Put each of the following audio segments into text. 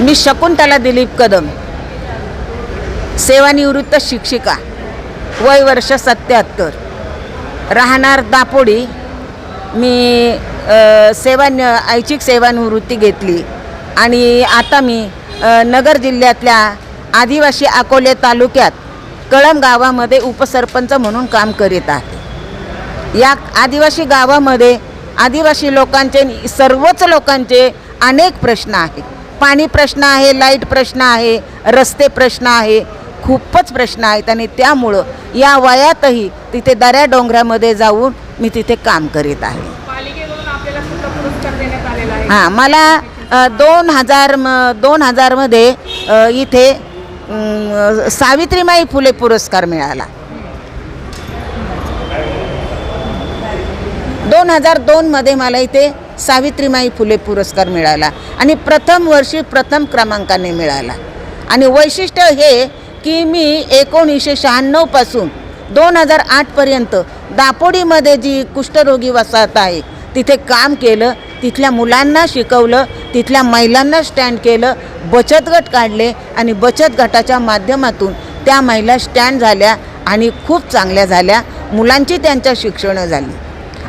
मी शकुंतला दिलीप कदम सेवानिवृत्त शिक्षिका वय वर्ष सत्याहत्तर. राहणार दापोडी मी सेवा ऐच्छिक सेवानिवृत्ती घेतली. आणि आता मी नगर जिल्ह्यातल्या आदिवासी अकोले तालुक्यात कळम गावामध्ये उपसरपंच म्हणून काम करीत आहे. या आदिवासी गावामध्ये आदिवासी लोकांचे सर्वच लोकांचे अनेक प्रश्न आहेत. पाणी प्रश्न आहे लाइट प्रश्न आहे रस्ते प्रश्न आहे खूपच प्रश्न आहेत आणि त्यामुळं या वयातही तिथे दऱ्या डोंगरामध्ये जाऊन मी तिथे काम करीत आहे. हां मला दोन हजार म दोन हजारमध्ये इथे सावित्रीमाई फुले पुरस्कार मिळाला. दोन हजार दोनमध्ये मला इथे सावित्रीमाई फुले पुरस्कार मिळाला आणि प्रथम वर्षी प्रथम क्रमांकाने मिळाला. आणि वैशिष्ट्य हे की मी एकोणीसशे शहाण्णवपासून दोन हजार आठपर्यंत दापोडीमध्ये जी कुष्ठरोगी वसाहत आहे तिथे काम केलं तिथल्या मुलांना शिकवलं तिथल्या महिलांना स्टँड केलं बचत गट काढले आणि बचत गटाच्या माध्यमातून त्या महिला स्टँड झाल्या आणि खूप चांगल्या झाल्या. मुलांची त्यांच्या शिक्षणं झाली.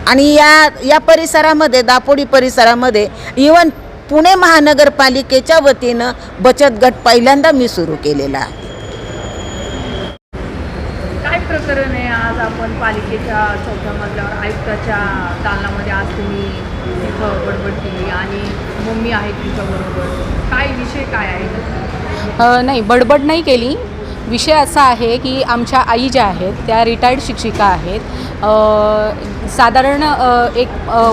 आणि या या परिसरामध्ये दापोडी परिसरामध्ये इवन पुणे महानगरपालिकेच्या वतीनं बचत गट पहिल्यांदा मी सुरू केलेला आहे. काय प्रकरण आहे आज आपण पालिकेच्या चौथ्या मजल्यावर आयुक्ताच्या दालनामध्ये आज तुम्ही तिथं बडबड केली आणि मम्मी आहे तुमच्याबरोबर काय विषय काय आहे? नाही बडबड नाही केली. विषय असा आहे की आमच्या आई ज्या आहेत त्या रिटायर्ड शिक्षिका आहेत. साधारण एक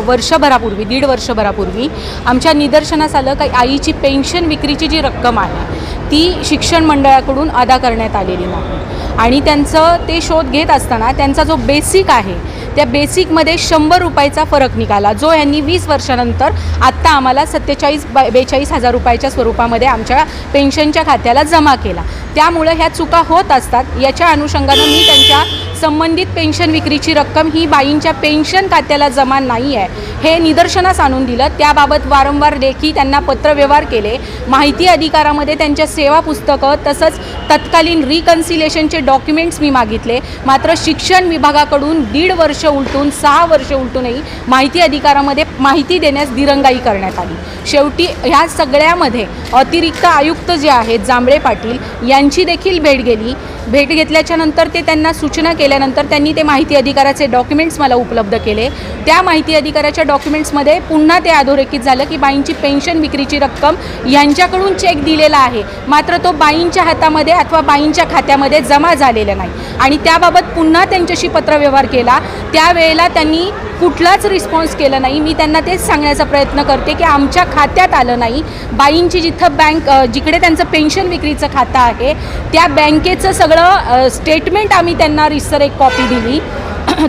वर्षभरापूर्वी दीड वर्षभरापूर्वी आमच्या निदर्शनास आलं की आईची पेन्शन विक्रीची जी रक्कम आहे ती शिक्षण मंडळाकडून अदा करण्यात आलेली नाही. आणि त्यांचं ते शोध घेत असताना त्यांचा जो बेसिक आहे त्या बेसिकमध्ये शंभर रुपयाचा फरक निघाला जो यांनी वीस वर्षानंतर आत्ता आम्हाला सत्तेचाळीस बेचाळीस हजार रुपयाच्या स्वरूपामध्ये आमच्या पेन्शनच्या खात्याला जमा केला. त्यामुळं ह्या चुक होत असतात याच्या अनुषंगानं मी त्यांच्या संबंधित पेन्शन विक्रीची रक्कम ही बाईंच्या पेन्शन खात्याला जमा नाही आहे. हे निदर्शनास आणून दिलं. त्याबाबत वारंवार लेखी त्यांना पत्रव्यवहार केले. माहिती अधिकारामध्ये त्यांच्या सेवा पुस्तकं तसंच तत्कालीन रिकन्सिलेशनचे डॉक्युमेंट्स मी मागितले. मात्र शिक्षण विभागाकडून दीड वर्ष उलटून सहा वर्ष उलटूनही माहिती अधिकारामध्ये माहिती देण्यास दिरंगाई करण्यात आली. शेवटी ह्या सगळ्यामध्ये अतिरिक्त आयुक्त जे आहेत जांभळे पाटील यांची देखील भेट भेट गेली. भेट घेतल्याच्या नंतर ते त्यांना सूचना केल्यानंतर त्यांनी ते माहिती अधिकाराचे डॉक्युमेंट्स मला उपलब्ध केले. त्या माहिती अधिकाराच्या डॉक्युमेंट्समध्ये पुन्हा ते अधोरेखित झालं की बाईंची पेन्शन विक्रीची रक्कम यांच्याकडून चेक दिलेला आहे. मात्र तो बाईंच्या हातामध्ये अथवा बाईंच्या खात्यामध्ये जमा झालेला नाही. आणि त्याबाबत पुन्हा त्यांच्याशी पत्रव्यवहार केला. त्यावेळेला त्यांनी कुठलाच रिस्पॉन्स केला नाही. मी त्यांना तेच सांगण्याचा प्रयत्न करते की आमच्या खात्यात आलं नाही. बाईंची जिथं बँक जिकडे त्यांचं पेन्शन विक्रीचं खातं आहे त्या बँकेचं सगळं स्टेटमेंट आम्ही त्यांना रिसर एक कॉपी दिली.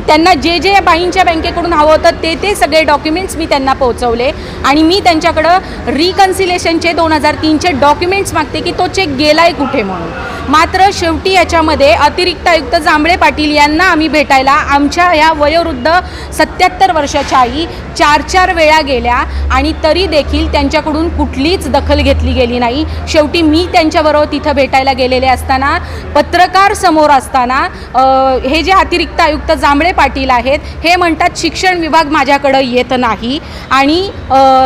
त्यांना जे जे बाईंच्या बँकेकडून हवं होतं ते ते सगळे डॉक्युमेंट्स मी त्यांना पोहोचवले. आणि मी त्यांच्याकडं रिकन्सिलेशनचे दोन हजार तीनचे डॉक्युमेंट्स मागते की तो चेक गेलाय कुठे म्हणून. मात्र शेवटी याच्यामध्ये अतिरिक्त आयुक्त जांभळे पाटील यांना आम्ही भेटायला आमच्या या वयोवृद्ध सत्याहत्तर वर्षाच्या आई चार चार वेळा गेल्या आणि तरी देखील त्यांच्याकडून कुठलीच दखल घेतली गेली नाही. शेवटी मी त्यांच्याबरोबर तिथं भेटायला गेलेले असताना पत्रकार समोर असताना हे जे अतिरिक्त आयुक्त जांभळे पाटील आहेत. हे म्हणतात शिक्षण विभाग माझ्याकडं येत नाही आणि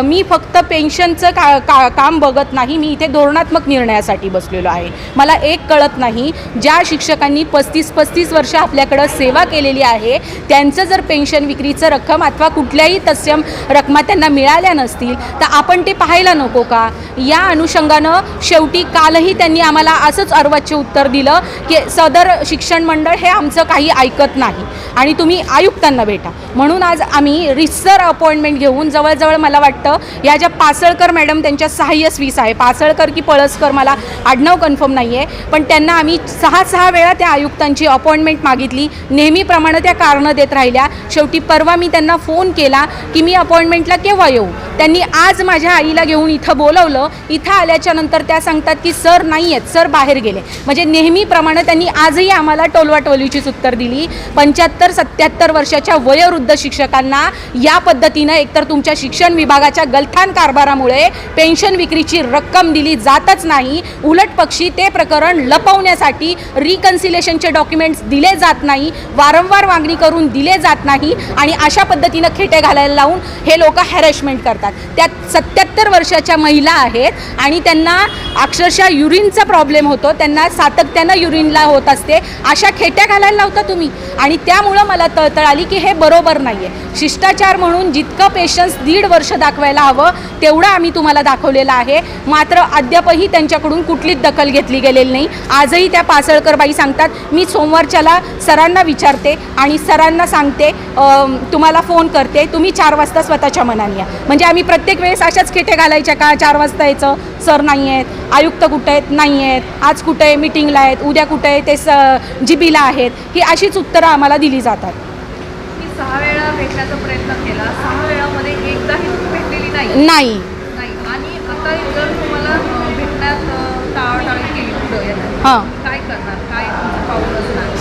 मी फक्त पेन्शनचं का, का काम बघत नाही. मी इथे धोरणात्मक निर्णयासाठी बसलेलो आहे. मला एक कळत नाही ज्या शिक्षकांनी पस्तीस पस्तीस वर्ष आपल्याकडं सेवा केलेली आहे त्यांचं जर पेन्शन विक्रीचं रक्कम अथवा कुठल्याही तत्सम रकमा त्यांना मिळाल्या नसतील तर आपण ते पाहायला नको का? या अनुषंगानं शेवटी कालही त्यांनी आम्हाला असंच अर्वाच्य उत्तर दिलं की सदर शिक्षण मंडळ हे आमचं काही ऐकत नाही. आणि तुम्ही आयुक्तांना भेटा. म्हणून आज आम्ही रिसर अपॉइंटमेंट घेऊन जवळजवळ मला वाटतं या ज्या पासळकर मॅडम त्यांच्या सहाय्य स्वीस आहे. पासळकर की पळसकर मला आडनाव कन्फर्म नाही आहे पण त्यांना आम्ही सहा सहा वेळा त्या आयुक्तांची अपॉइंटमेंट मागितली. नेहमीप्रमाणे त्या कारणं देत राहिल्या. शेवटी परवा मी त्यांना फोन केला की मी अपॉइंटमेंटला केव्हा येऊ? त्यांनी आज माझ्या आईला घेऊन इथं बोलवलं. इथं आल्याच्यानंतर त्या सांगतात की सर नाही आहेत सर बाहेर गेले. म्हणजे नेहमीप्रमाणे त्यांनी आजही आम्हाला टोलवाटोलीचीच उत्तर दिली. पंच्याहत्तर सत्तर सत्याहत्तर वर्षाच्या वयोवृद्ध शिक्षकांना या पद्धतीनं एकतर तुमच्या शिक्षण विभागाच्या गलथान कारभारामुळे पेन्शन विक्रीची रक्कम दिली जातच नाही उलट पक्षी ते प्रकरण लपवण्यासाठी रिकन्सिलेशनचे डॉक्युमेंट्स दिले जात नाही वारंवार मागणी करून दिले जात नाही आणि अशा पद्धतीनं खेटे घालायला लावून हे लोक हॅरेसमेंट करतात. त्यात सत्याहत्तर वर्षाच्या महिला आहेत आणि त्यांना अक्षरशः युरिनचा प्रॉब्लेम होतो त्यांना सातत्यानं युरिनला होत असते अशा खेट्या घालायला लावता तुम्ही. आणि त्यामुळे मला तळतळ आली की हे बरोबर नाही आहे शिष्टाचार म्हणून जितकं पेशन्स दीड वर्ष दाखवायला हवं तेवढं आम्ही तुम्हाला दाखवलेलं आहे. मात्र अद्यापही त्यांच्याकडून कुठलीच दखल घेतली गेलेली नाही. आजही त्या पासळकर बाई सांगतात मी सोमवारच्याला सरांना विचारते आणि सरांना सांगते तुम्हाला फोन करते. तुम्ही चार वाजता स्वतःच्या मनाने या. म्हणजे आम्ही प्रत्येक वेळेस अशाच खेटे घालायच्या का? चार वाजता यायचं? सर नाही आहेत. आयुक्त कुठे आहेत? नाही आहेत. आज कुठे? आहे मिटिंगला आहेत. उद्या कुठे? आहे ते स जिबीला आहेत. ही अशीच उत्तरं आम्हाला दिली जातात. मी सहा वेळा भेटण्याचा प्रयत्न केला सहा वेळामध्ये एकदाही भेटलेली नाही? नाही. नाही. आणि आता जर तुम्हाला भेटण्यात टाळाटाळी केली पुढं हां. काय करणार?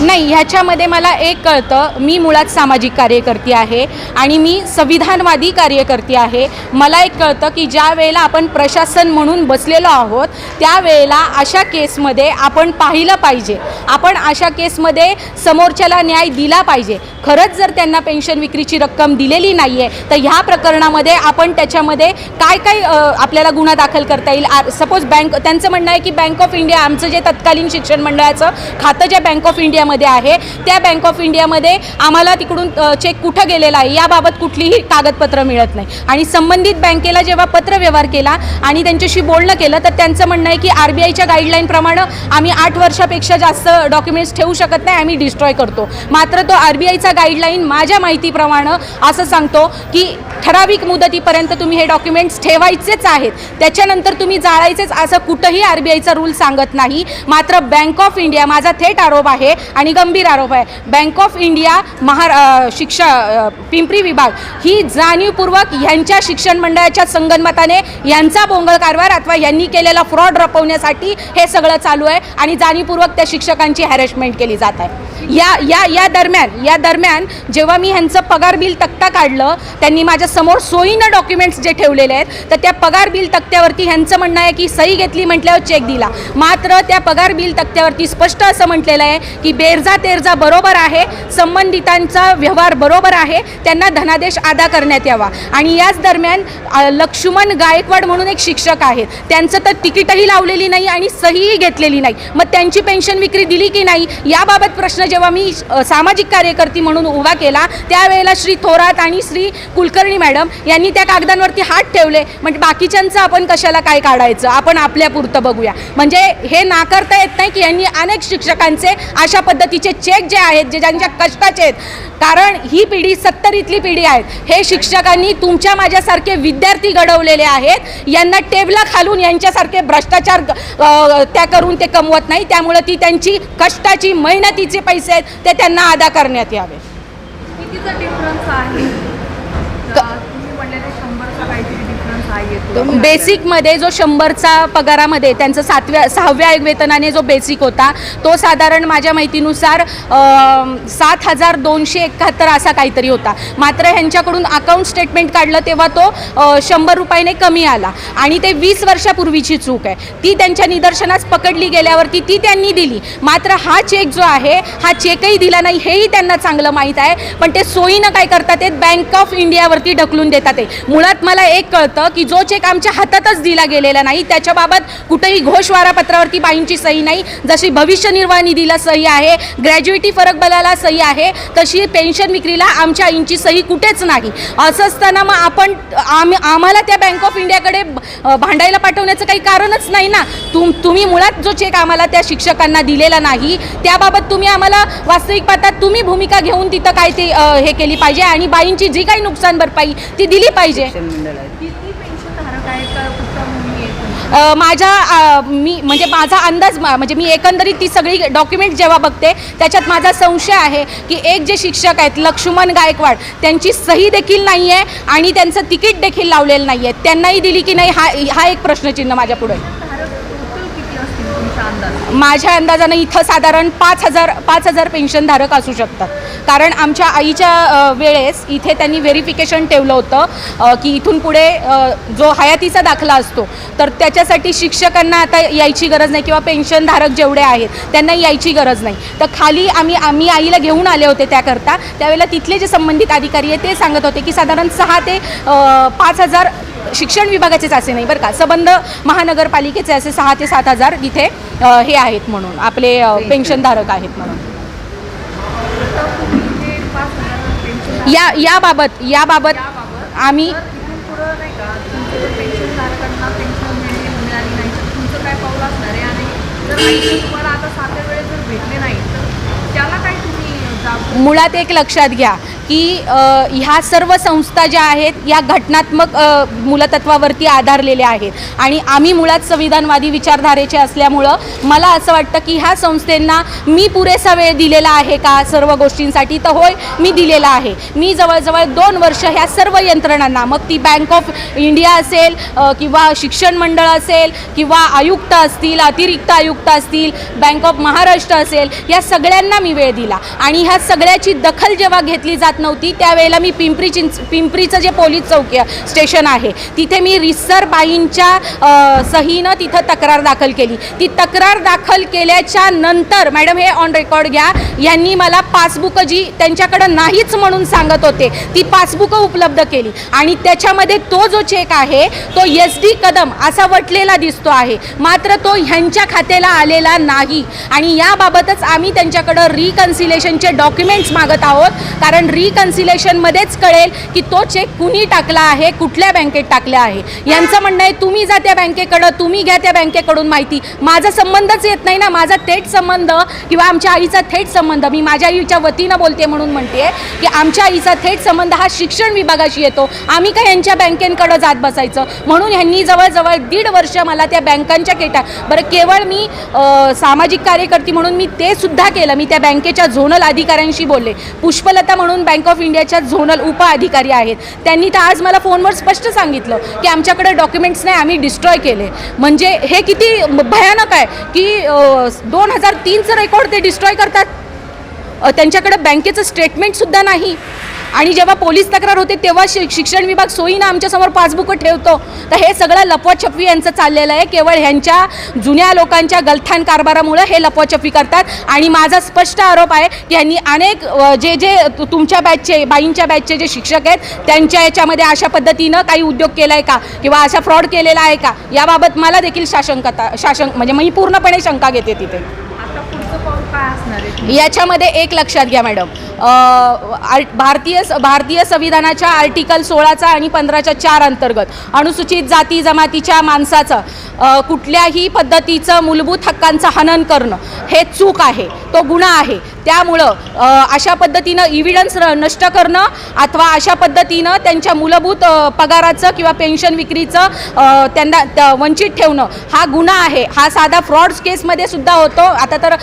नाही ह्याच्यामध्ये मला एक कळतं मी मुळात सामाजिक कार्यकर्ती आहे आणि मी संविधानवादी कार्यकर्ती आहे. मला एक कळतं की ज्या वेळेला आपण प्रशासन म्हणून बसलेलो आहोत त्यावेळेला अशा केसमध्ये आपण पाहिलं पाहिजे. आपण अशा केसमध्ये समोरच्याला न्याय दिला पाहिजे. खरंच जर त्यांना पेन्शन विक्रीची रक्कम दिलेली नाही आहे तर ह्या प्रकरणामध्ये आपण त्याच्यामध्ये काय काय आपल्याला गुन्हा दाखल करता येईल? सपोज बँक त्यांचं म्हणणं आहे की बँक ऑफ इंडिया आमचं जे तत्कालीन शिक्षण मंडळाचं खातं जे बँक ऑफ इंडिया इंडियामध्ये आहे. त्या बँक ऑफ इंडियामध्ये आम्हाला तिकडून चेक कुठं गेलेला आहे याबाबत कुठलीही कागदपत्र मिळत नाही. आणि संबंधित बँकेला जेव्हा पत्रव्यवहार केला आणि त्यांच्याशी बोलणं केलं तर त्यांचं म्हणणं आहे की आर बी आयच्या गाईडलाईनप्रमाणे आम्ही आठ वर्षापेक्षा जास्त डॉक्युमेंट्स ठेवू शकत नाही आम्ही डिस्ट्रॉय करतो. मात्र तो आर बी आयचा गाईडलाईन माझ्या माहितीप्रमाणे असं सांगतो की ठराविक मुदतीपर्यंत तुम्ही हे डॉक्युमेंट्स ठेवायचेच आहेत. त्याच्यानंतर तुम्ही जाळायचेच असं कुठंही आर बी आयचा रूल सांगत नाही. मात्र बँक ऑफ इंडिया माझा थेट आरोप आहे आणि गंभीर आरोप आहे. बँक ऑफ इंडिया महारा शिक्षा पिंपरी विभाग ही जाणीवपूर्वक यांच्या शिक्षण मंडळाच्या संगनमताने यांचा बोंगळ कारभार अथवा यांनी केलेला फ्रॉड रपवण्यासाठी हे सगळं चालू आहे आणि जाणीवपूर्वक त्या शिक्षकांची हॅरेसमेंट केली जात आहे. या या या दरम्यान या दरम्यान जेव्हा मी ह्यांचं पगार बिल तक्ता काढलं त्यांनी माझ्यासमोर सोयीनं डॉक्युमेंट्स जे ठेवलेले आहेत तर त्या पगार बिल तक्त्यावरती ह्यांचं म्हणणं आहे की सही घेतली म्हटल्यावर चेक दिला. मात्र त्या पगार बिल तक्त्यावरती स्पष्ट असं म्हटलेलं आहे की बेरजा तेरजा बरोबर आहे संबंधितांचा व्यवहार बरोबर आहे त्यांना धनादेश अदा करण्यात यावा. आणि याच दरम्यान लक्ष्मण गायकवाड म्हणून एक शिक्षक आहेत. त्यांचं तर तिकीटही लावलेली नाही आणि सहीही घेतलेली नाही. मग त्यांची पेन्शन विक्री दिली की नाही? याबाबत प्रश्न जेव्हा मी सामाजिक कार्यकर्ती म्हणून उभा केला त्यावेळेला श्री थोरात आणि श्री कुलकर्णी मॅडम यांनी त्या कागदांवरती हात ठेवले. म्हणजे बाकीच्यांचं आपण कशाला काय काढायचं? आपण आपल्यापुरतं बघूया. म्हणजे हे नाकारता येत नाही की यांनी अनेक शिक्षकांचे अशा पद्धतीचे चेक जे आहेत जे ज्यांच्या कष्टाचे आहेत कारण ही पिढी सत्तरीतली पिढी आहेत हे शिक्षकांनी तुमच्या माझ्यासारखे विद्यार्थी घडवलेले आहेत. यांना टेबला खालून यांच्यासारखे भ्रष्टाचार त्या करून ते कमवत नाही. त्यामुळे ती त्यांची कष्टाची मेहनतीचे पैसे आहेत ते त्यांना अदा करण्यात यावे. कितीचा डिफरन्स आहे का तुम्ही म्हणलेले शंभरचा काहीतरी डिफरन्स आहे येतो बेसिकमध्ये जो शंभरचा पगारामध्ये त्यांचं सातव्या सहाव्या वेतनाने जो बेसिक होता तो साधारण माझ्या माहितीनुसार सात हजार दोनशे एकाहत्तर असा काहीतरी होता. मात्र ह्यांच्याकडून अकाउंट स्टेटमेंट काढलं तेव्हा तो शंभर रुपयाने कमी आला. आणि ते वीस वर्षापूर्वीची चूक आहे. ती त्यांच्या निदर्शनास पकडली गेल्यावरती ती त्यांनी दिली. मात्र हा चेक जो आहे हा चेकही दिला नाही हेही त्यांना चांगलं माहीत आहे. पण ते सोयीनं काय करतात ते बँक ऑफ इंडियावरती ढकलून देतात ते. मुळात मला एक कळतं की जो चेक आमच्या हातातच दिला गेलेला नाही. त्याच्याबाबत कुठेही घोषवारापत्रावरती बाईंची सही नाही. जशी भविष्य निर्वाह निधीला सही आहे ग्रॅज्युएटी फरक बलाला सही आहे तशी पेन्शन विक्रीला आमच्या आईंची सही कुठेच नाही. असं असताना मग आपण आम आम्हाला त्या बँक ऑफ इंडियाकडे भांडायला पाठवण्याचं काही कारणच नाही ना. तुम तुम्ही मुळात जो चेक आम्हाला त्या शिक्षकांना दिलेला नाही त्याबाबत तुम्ही आम्हाला वास्तविक पाहता तुम्ही भूमिका घेऊन तिथं काय ते हे केली पाहिजे आणि बाईंची जी काही नुकसान भरपाई ती दिली पाहिजे किती पेन्शन धारक आहेत का फक्त मुली आहेत अ, माझ्या मी म्हणजे माझा अंदाज म- म्हणजे मी एकंदरीत ती सगळी डॉक्युमेंट जेव्हा बघते त्याच्यात माझा संशय आहे की एक जे शिक्षक आहेत लक्ष्मण गायकवाड त्यांची सही देखील नाही आहे आणि त्यांचं तिकीट देखील लावलेलं नाही आहे त्यांनाही दिली की नाही हा हा एक प्रश्नचिन्ह माझ्या पुढे आहे. धारक टोटल किती असतील तुमच्या अंदाज माझ्या अंदाजानं इथं साधारण पाच हजार पाच हजार पेन्शनधारक असू शकतात. कारण आमच्या आईच्या वेळेस इथे त्यांनी व्हेरिफिकेशन ठेवलं होतं की इथून पुढे जो हयातीचा दाखला असतो तर त्याच्यासाठी शिक्षकांना आता यायची गरज नाही किंवा पेन्शनधारक जेवढे आहेत त्यांना यायची गरज नाही. तर खाली आम्ही आम्ही आईला घेऊन आले होते त्याकरता. त्यावेळेला तिथले जे संबंधित अधिकारी आहे ते सांगत होते की साधारण सहा ते पाच हजार शिक्षण विभागाचेच असे नाही बरं का. संबंध महानगरपालिकेचे असे सहा ते सात हजार तिथे हे आहेत म्हणून आपले पेन्शनधारक आहेत म्हणून. या याबाबत याबाबत आम्ही मुळात एक लक्षात घ्या. की ह्या सर्व संस्था ज्या आहेत या घटनात्मक मूलतत्वावरती आधारलेल्या आहेत. आणि आम्ही मुळात संविधानवादी विचारधारेचे असल्यामुळं मला असं वाटतं की ह्या संस्थेंना मी पुरेसा वेळ दिलेला आहे का सर्व गोष्टींसाठी? तर होय मी दिलेला आहे. मी जवळजवळ दोन वर्ष ह्या सर्व यंत्रणांना मग ती बँक ऑफ इंडिया असेल किंवा शिक्षण मंडळ असेल किंवा आयुक्त असतील अतिरिक्त आयुक्त असतील बँक ऑफ महाराष्ट्र असेल या सगळ्यांना मी वेळ दिला. आणि ह्या सगळ्याची दखल जेव्हा घेतली जात नव्हती. त्यावेळेला मी पिंपरी चिंच पिंपरीचं जे पोलीस चौकी स्टेशन आहे तिथे मी रिसर बाईंच्या सहीनं तिथं तक्रार दाखल केली. ती तक्रार दाखल केल्याच्यानंतर मॅडम हे ऑन रेकॉर्ड घ्या यांनी मला पासबुक जी त्यांच्याकडं नाहीच म्हणून सांगत होते ती पासबुक उपलब्ध केली. आणि त्याच्यामध्ये तो जो चेक आहे तो एस डी कदम असा वटलेला दिसतो आहे. मात्र तो ह्यांच्या खात्याला आलेला नाही. आणि याबाबतच आम्ही त्यांच्याकडं रिकन्सिलेशनचे डॉक्युमेंट्स मागत आहोत. कारण री रिकन्सिलेशनमध्येच कळेल की तो चेक कुणी टाकला आहे कुठल्या बँकेत टाकला आहे. यांचं म्हणणं आहे तुम्ही जा त्या बँकेकडं तुम्ही घ्या त्या बँकेकडून माहिती. माझा संबंधच येत नाही ना माझा थेट संबंध किंवा आमच्या आईचा थेट संबंध. मी माझ्या आईच्या वतीनं बोलते म्हणून म्हणते की आमच्या आईचा थेट संबंध हा शिक्षण विभागाशी येतो. आम्ही काय यांच्या बँकेकडं जात बसायचं? म्हणून ह्यांनी जवळजवळ दीड वर्ष मला त्या बँकांच्या केटा बरं केवळ मी सामाजिक कार्यकर्ती म्हणून मी ते सुद्धा केलं. मी त्या बँकेच्या झोनल अधिकाऱ्यांशी बोलले. पुष्पलता म्हणून बँक ऑफ इंडियाच्या झोनल उप अधिकारी आहेत. त्यांनी तर आज मला फोनवर स्पष्ट सांगितलं की आमच्याकडे डॉक्युमेंट्स नाही आम्ही डिस्ट्रॉय केले. म्हणजे हे किती भयानक आहे की दोन हजार तीनचं रेकॉर्ड ते डिस्ट्रॉय करतात. त्यांच्याकडे बँकेचं स्टेटमेंटसुद्धा नाही. आणि जेव्हा पोलीस तक्रार होते तेव्हा शि शिक्षण विभाग सोयीनं आमच्यासमोर पासबुकं ठेवतो. तर हे सगळं लपवाछपवी यांचं चाललेलं आहे. केवळ ह्यांच्या जुन्या लोकांच्या गलथान कारभारामुळं हे लपवाछपवी करतात. आणि माझा स्पष्ट आरोप आहे की यांनी अनेक जे जे तुमच्या बॅचचे बाईंच्या बॅचचे जे शिक्षक आहेत त्यांच्या याच्यामध्ये अशा पद्धतीनं काही उद्योग केला आहे का? किंवा असा फ्रॉड केलेला आहे का? याबाबत मला देखील शासंकता शासन म्हणजे मी पूर्णपणे शंका घेते तिथे. याच्यामध्ये एक लक्षात घ्या मॅडम. आर- भारतीय स- भारतीय संविधानाच्या आर्टिकल सोळाचा आणि पंधराच्या चार अंतर्गत अनुसूचित जाती जमातीच्या माणसाचं कुठल्याही पद्धतीचं मूलभूत हक्कांचं हनन करणं हे चूक आहे तो गुन्हा आहे. त्यामुळं अशा पद्धतीनं इव्हिडन्स नष्ट करणं अथवा अशा पद्धतीनं त्यांच्या मूलभूत पगाराचं किंवा पेन्शन विक्रीचं त्यांना वंचित ठेवणं हा गुन्हा आहे. हा साधा फ्रॉड केसमध्ये सुद्धा होतो. आता तर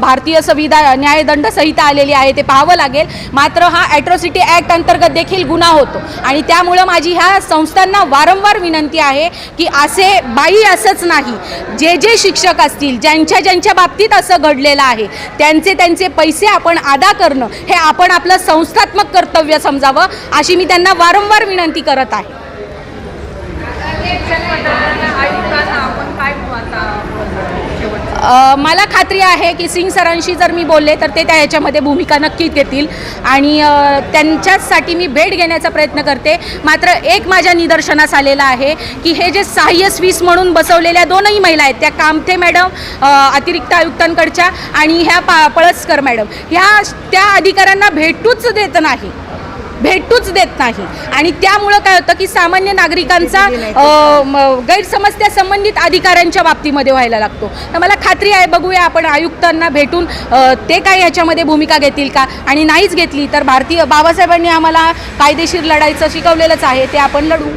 भारतीय संविधान न्यायदंड संहिता आलेली आहे ते पाहावं लागेल. मात्र हा ॲट्रॉसिटी ॲक्ट अंतर्गत देखील गुन्हा होतो. आणि त्यामुळं माझी ह्या संस्थांना वारंवार विनंती आहे की असे बाई असंच नाही. जे जे शिक्षक असतील ज्यांच्या ज्यांच्या बाबतीत असं घडलेलं आहे त्यांचे त्यांचे पैसे आपण अदा करणं हे आपण आपलं संस्थात्मक कर्तव्य समजावं अशी मी त्यांना वारंवार विनंती करत आहे शिक्षण मंडळाच्या आयुक्तांना आपण काय आता शेवटचं अ, मला खात्री आहे की सिंग सरांशी जर मी बोलले तर ते त्या याच्यामध्ये भूमिका नक्कीच घेतील. आणि त्यांच्याचसाठी मी भेट घेण्याचा प्रयत्न करते. मात्र एक माझ्या निदर्शनास आलेलं आहे की हे जे सहाय्य स्वीस म्हणून बसवलेल्या दोनही महिला आहेत त्या कामथे मॅडम अतिरिक्त आयुक्तांकडच्या आणि ह्या पा पळसकर मॅडम. ह्या त्या अधिकाऱ्यांना भेटूच देत नाही. भेटूच देत नाही. आणि त्यामुळं काय होतं की सामान्य नागरिकांचा गैरसमस्या गैरसमज त्या संबंधित अधिकाऱ्यांच्या बाबतीमध्ये व्हायला लागतो. तर मला खात्री आहे बघूया आपण आयुक्तांना भेटून ते काय ह्याच्यामध्ये भूमिका घेतील का? आणि नाहीच घेतली तर भारतीय बाबासाहेबांनी आम्हाला कायदेशीर लढायचं शिकवलेलंच आहे ते आपण लढू.